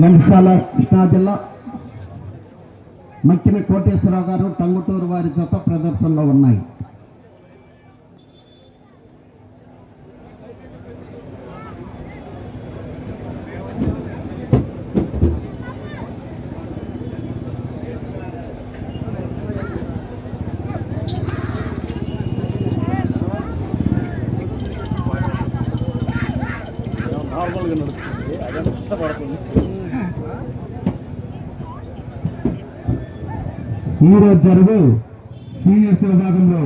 నంద్యాల కృష్ణా జిల్లా మక్కిన కోటేశ్వరరావు గారు టంగుటూరు వారి జత ప్రదర్శనలో ఉన్నాయి. నార్మల్గా నడుస్తుంది. ఈరోజు జరుగు సీనియర్స్ విభాగంలో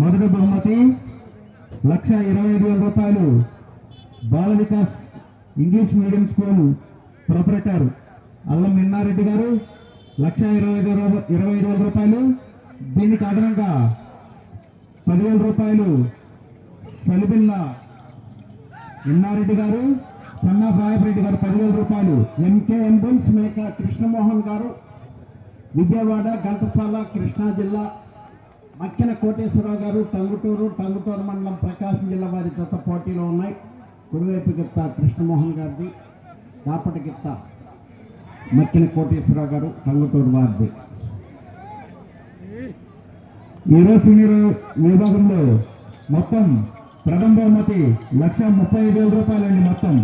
మొదటి బహుమతి లక్ష ఇరవై ఐదు వేల రూపాయలు Bala Vikas English medium school proprietor Allam Minnareddy garu లక్ష ఇరవై ఐదు ఇరవై ఐదు వేల రూపాయలు. దీనికి అదనంగా పదివేల రూపాయలు సలిబిల్ల ఇన్నారెడ్డి గారు సన్నా రాయపరెడ్డి గారు పదివేల రూపాయలు. ఎంకే ఎంబుల్స్ మేక కృష్ణమోహన్ గారు. విజయవాడ ఘంటసాల కృష్ణా జిల్లా. మక్కిన కోటేశ్వరరావు గారు టంగుటూరు టంగుటూరు మండలం ప్రకాశం జిల్లా వారి జత పోటీలో ఉన్నాయి. కుడివైపు గిత్త కృష్ణమోహన్ గారిది దాపటి గిత్త మక్కిన కోటేశ్వరరావు గారు టంగుటూరు వారిది. ఈరోజు సీనియర్ విభాగంలో మొత్తం ప్రథమ బహుమతి లక్ష ముప్పై ఐదు వేల రూపాయలండి మొత్తం.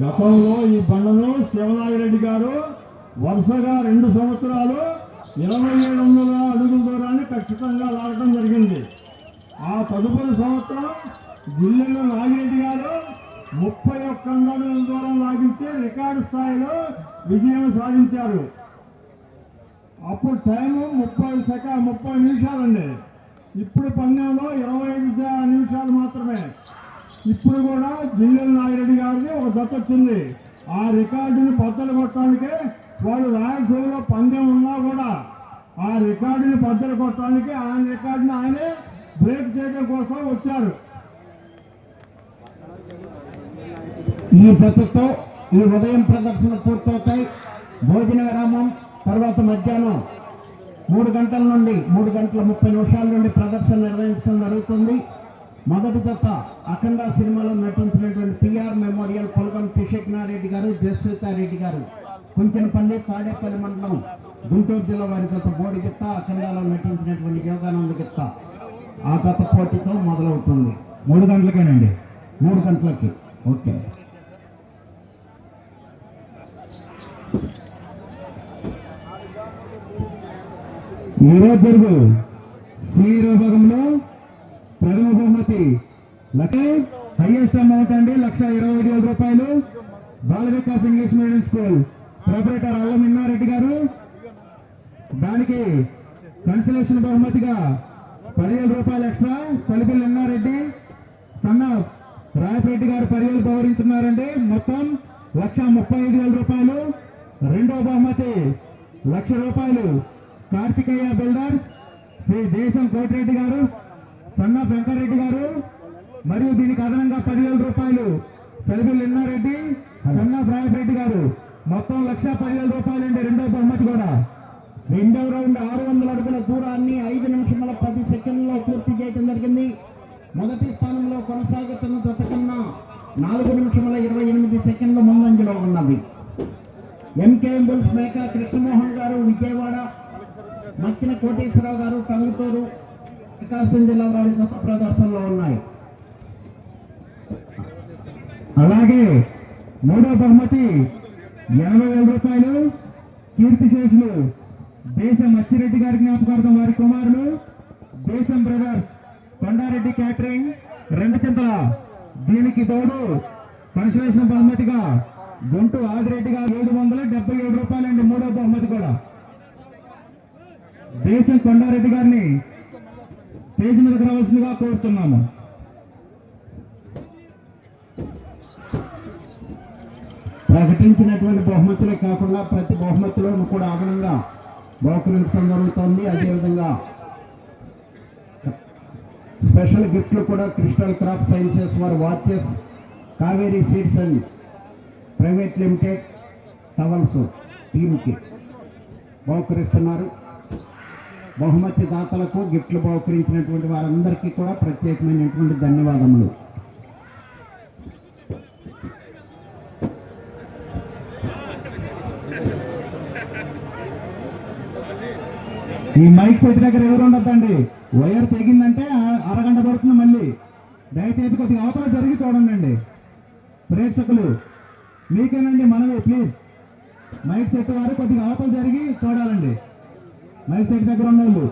గతంలో ఈ బండను శివనాగిరెడ్డి గారు వరుసగా రెండు సంవత్సరాలు ఇరవై ఏడు వందల అడుగుల దూరాన్ని ఖచ్చితంగా లాగటం జరిగింది. ఆ తదుపరి సంవత్సరం జిల్లెల నాగిరెడ్డి గారు ముప్పై ఒక్క అడుగుల దూరం లాగించి రికార్డు స్థాయిలో విజయం సాధించారు. అప్పుడు టైము ముప్పై సెక ముప్పై నిమిషాలండి. ఇప్పుడు పందెంలో ఇరవై ఐదు నిమిషాలు మాత్రమే. ఇప్పుడు కూడా జిల్లెల నాగిరెడ్డి గారికి ఒక జత వచ్చింది. ఆ రికార్డుని బద్దలు కొట్టడానికి వాళ్ళు రాయలసీమలో పందెం ఉన్నా కూడా ఆ రికార్డుని బద్దలు కొట్టడానికి ఆయన రికార్డుని ఆయనే బ్రేక్ చేయడం కోసం వచ్చారు. ఈ జతతో ఈ ఉదయం ప్రదర్శన పూర్తవుతాయి. భోజన విరామం తర్వాత మధ్యాహ్నం మూడు గంటల నుండి మూడు గంటల ముప్పై నిమిషాల నుండి ప్రదర్శన నిర్వహించడం జరుగుతుంది. మొదటి దత్త అఖండ సినిమాలో నటించినటువంటి పిఆర్ మెమోరియల్ పొలగం కిషక్నారెడ్డి గారు జస్వితారెడ్డి గారు. కుంచెనపల్లి తాడేపల్లి మండలం గుంటూరు జిల్లా వారి జత బోడి గిత్త అఖండాలో నటించినటువంటి యోగానంద గిత్త ఆ జత పోటీతో మొదలవుతుంది. మూడు గంటలకేనండి? మూడు గంటలకి. ఓకే. ఈరోజు జరుగు శ్రీ విభాగంలో ప్రథమ బహుమతి లక్ష హైయెస్ట్ అమౌంట్ అండి లక్ష ఇరవై ఐదు వేల రూపాయలు. Bala Vikas English medium school proprietor Allam Innareddy garu. దానికి కన్సలేషన్ బహుమతిగా పదివేల రూపాయలు ఎక్స్ట్రా సలిపిల్ ఇన్నారెడ్డి. సన్న రాయపరెడ్డి గారు పదివేలు బహురించున్నారండి మొత్తం లక్ష ముప్పై ఐదు వేల రూపాయలు. రెండో బహుమతి లక్ష రూపాయలు కార్తికేయ బిల్డర్స్. శ్రీ దేశం కోటిరెడ్డి గారు. సన్న వెంకరెడ్డి గారు మరియు దీనికి అదనంగా పదివేల రూపాయలు సలిబిల్ ఎన్నారెడ్డి సన్న రాయపరెడ్డి గారు. మొత్తం లక్ష పదివేల రూపాయలండి రెండవ బహుమతి కూడా. రెండవ రౌండ్ ఆరు వందల అడుగుల దూరాన్ని ఐదు నిమిషముల పది సెకండ్లో పూర్తి చేయడం జరిగింది. మొదటి స్థానంలో కొనసాగుతున్న జత కన్నా నాలుగు నిమిషముల ఇరవై ఎనిమిది సెకండ్ల ముందంజలో ఉన్నది. ఎంకేఎం బుల్స్ మేక కృష్ణమోహన్ గారు విజయవాడ మక్కిన కోటేశ్వరరావు గారు టంగుటూరు ప్రకాశం జిల్లా వారి జత ప్రదర్శనలో ఉన్నాయి. అలాగే మూడో బహుమతి ఎనభై వేల రూపాయలు కీర్తిశేషులు దేశం అచ్చిరెడ్డి గారి జ్ఞాపకార్థం వారి కుమారులు దేశం బ్రదర్స్ కొండారెడ్డి క్యాటరింగ్ రెండు చింతల దీనికి తోడు కన్సలేషన్ బహుమతిగా గుంటూ ఆదిరెడ్డి గారు ఏడు వందల డెబ్బై ఏడు రూపాయలండి మూడో బహుమతి కూడా. దేశం కొండారెడ్డి గారిని స్టేజ్ మీదకి రావాల్సిందిగా కోరుతున్నాము ప్రకటించినటువంటి బహుమతులే కాకుండా ప్రతి బహుమతిలోనూ కూడా అదనంగా బహుకరించడం జరుగుతోంది. అదేవిధంగా స్పెషల్ గిఫ్ట్లు కూడా క్రిస్టల్ క్రాప్ సైన్సెస్ వారి watches Kaveri seeds and private limited towels టీమ్కి బహుకరిస్తున్నారు. బహుమతి దాతలకు గిఫ్ట్లు బహుకరించినటువంటి వారందరికీ కూడా ప్రత్యేకమైనటువంటి ధన్యవాదములు. ఈ మైక్ సెట్ దగ్గర ఎవరు ఉండద్దండి? వైర్ తెగిందంటే అరగంట పడుతుంది మళ్ళీ. దయచేసి కొద్దిగా అవతల జరిగి చూడండి అండి ప్రేక్షకులు మీకేనండి మనవి ప్లీజ్. మైక్ సెట్ వారు కొద్దిగా అవతల జరిగి చూడాలండి. మైక్ సెట్ దగ్గర ఉన్న వాళ్ళు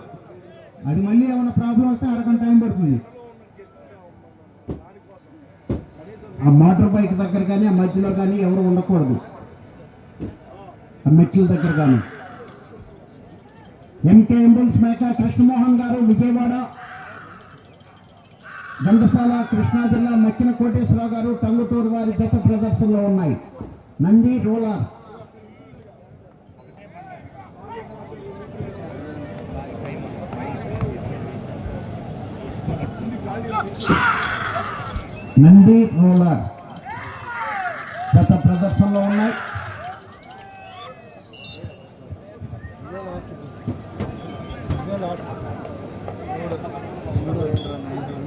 అది మళ్ళీ ఏమైనా ప్రాబ్లం వస్తే అరగంట టైం పడుతుంది. ఆ మోటార్ బైక్ దగ్గర కానీ ఆ మధ్యలో కానీ ఎవరు ఉండకూడదు. ఆ మెట్ల దగ్గర కానీ. ఎంకే ఎంబుల్స్ మేక కృష్ణమోహన్ గారు విజయవాడ. ఘంటసాల కృష్ణా జిల్లా మక్కిన కోటేశ్వరరావు గారు టంగుటూరు వారి జత ప్రదర్శనలో ఉన్నాయి. నంది రోలార్. నంది రోలర్ గత ప్రదర్శనలో ఉన్నాయి.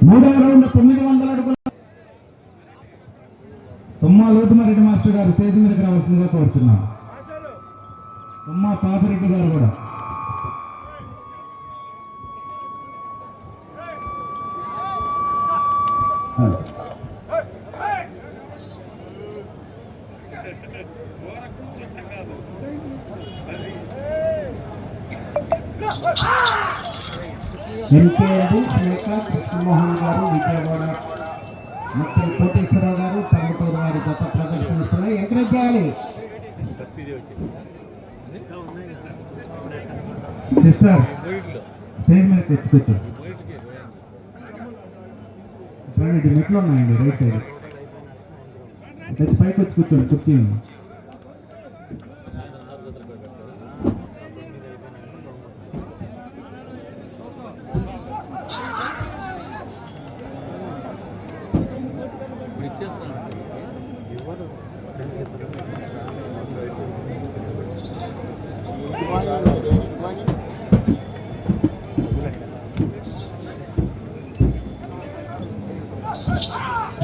మూడవ రౌండ్ తొమ్మిది వందల అడుగుల తుమ్మా లోటుమారెడ్డి మాస్టర్ గారు స్టేజ్ మీదకి రావాల్సిందిగా కోరుతున్నాం. తుమ్మా పాపిరెడ్డి గారు కూడా. సిస్టర్ స్టేజ్ మీద తెచ్చుకోవచ్చు చూడండి మెట్లు ఉన్నాయండి రైట్ సైడ్. పైకి వచ్చి కూర్చోండి కుర్చీ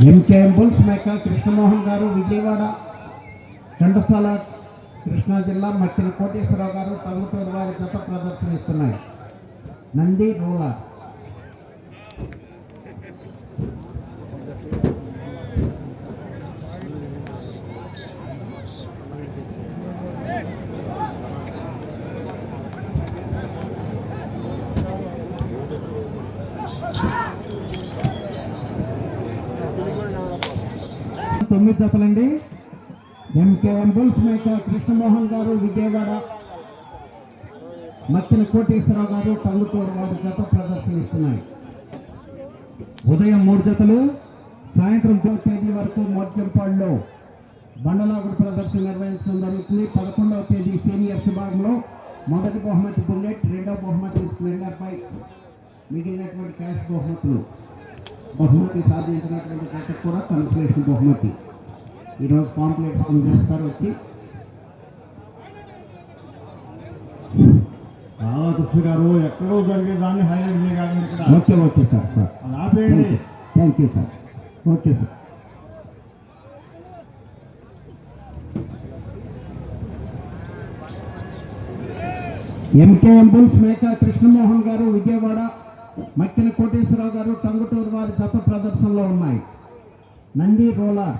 ఎంకే బుల్స్ మేక కృష్ణమోహన్ గారు విజయవాడ ఘంటసాల కృష్ణా జిల్లా మక్కిన కోటేశ్వరరావు గారు పల్లెటూరు వారి గత ప్రదర్శనిస్తున్నాయి నంది రూలర్. తొమ్మిది జతలండి ఎంకేఎం బుల్స్ మేక కృష్ణమోహన్ గారు విజయవాడ. మక్కిన కోటేశ్వరరావు గారు టంగుటూరు వారి జత ప్రదర్శనిస్తున్నాయి. ఉదయం మూడు జతలు సాయంత్రం మూడు తేదీ వరకు మోర్చంపాడులో బండలాగుడు ప్రదర్శన నిర్వహించడం జరుగుతుంది. పదకొండవ తేదీ సీనియర్స్ విభాగంలో మొదటి బహుమతి బుల్లెట్ రెండవ బహుమతి స్ప్లెండర్ పై మిగిలినటువంటి క్యాష్ బహుమతులు. బహుమతి సాధించినటువంటి జత కూడా కన్సలేషన్ బహుమతి. ఈరోజు పాంప్లెట్స్ అందజేస్తారు వచ్చి. రాధాకృష్ణ గారు ఎక్కడో జరిగే దాన్ని హైలైట్ ఇక్కడ. Okay okay sir sir. అది ఆపేయండి. Thank you sir. Okay sir. MK bulls Meka Krishnamohan garu Vijayawada Makkina Koteswararao గారు టంగుటూరు వారి జత ప్రదర్శనలో ఉన్నాయి. నంది రోలర్.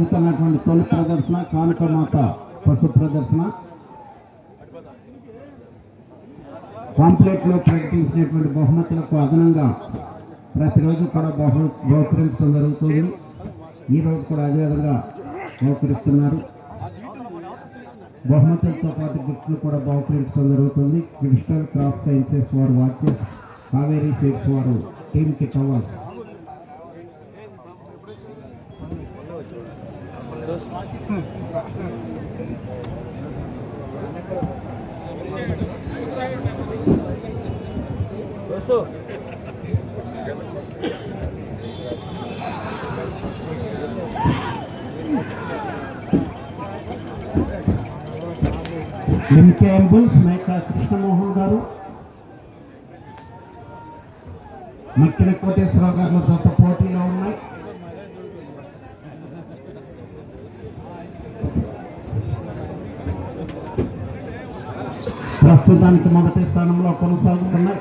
జరుగుతున్నటువంటి తొలి ప్రదర్శన కానుక మాత పశు ప్రదర్శన. పాంప్లెట్లో ప్రకటించినటువంటి బహుమతులకు అదనంగా ప్రతిరోజు కూడా బహు బహుకరించడం జరుగుతుంది. ఈ రోజు కూడా అదేవిధంగా బహుకరిస్తున్నారు. బహుమతులతో పాటు గిఫ్ట్లు కూడా బహుకరించడం జరుగుతుంది. క్రిస్టల్ క్రాప్ సైన్సెస్ వారు వాచెస్ కావేరీ సీడ్స్ వారు టీమ్కి తెలుసు. ఎంకే అంబుల్స్ మేక కృష్ణమోహన్ గారు మిక్కిన కోటేశ్వరరావు గారు జత పోటీలో ఉన్నాయి. ప్రస్తుతానికి మొదటి స్థానంలో కొనసాగుతున్నాయి.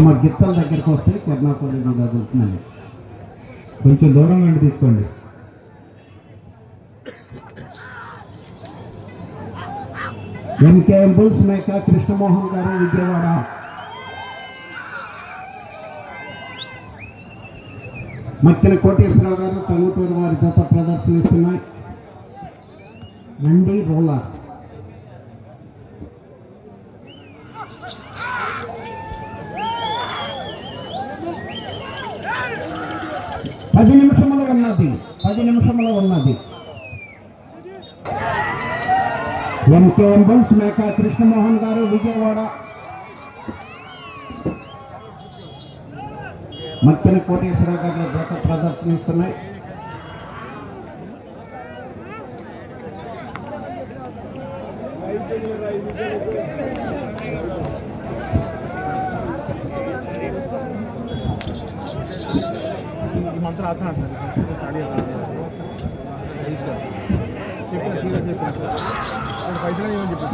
అమ్మ గిత్తల దగ్గరికి వస్తే చెర్నాపల్లి తగులుతుందండి కొంచెం దూరంగా అండి తీసుకోండి. ఎంకేఎం బుల్స్ మేక కృష్ణమోహన్ గారు విజయవాడ. మక్కిన కోటేశ్వరరావు గారు టంగుటూరు వారి జత ప్రదర్శనిస్తున్నాయి. నంది రోలర్. పది నిమిషములు ఉన్నది. పది నిమిషములు ఉన్నది. ఎంకేఎం బుల్స్ మేక కృష్ణమోహన్ గారు విజయవాడ. మక్కిన కోటేశ్వరరావు గారి జత ప్రదర్శనిస్తున్నాయి. ఈ మంత్రం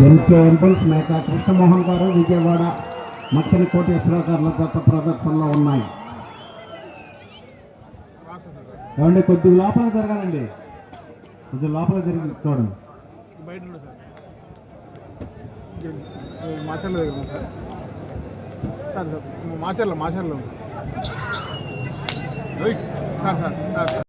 ఎంకే ఎంపుల్స్ మేక కృష్ణమోహన్ గారు విజయవాడ మక్కిన కోటేశ్వరరావు గారి జత ప్రదర్శనలో ఉన్నాయి. ఏమండి కొద్దిగా లోపల జరగాలండి. కొంచెం లోపల జరిగి చూడండి. మాచర్ల దగ్గర సార్. సార్ మాచర్ల మాచర్లో ఉంది సార్ సార్ సార్ సార్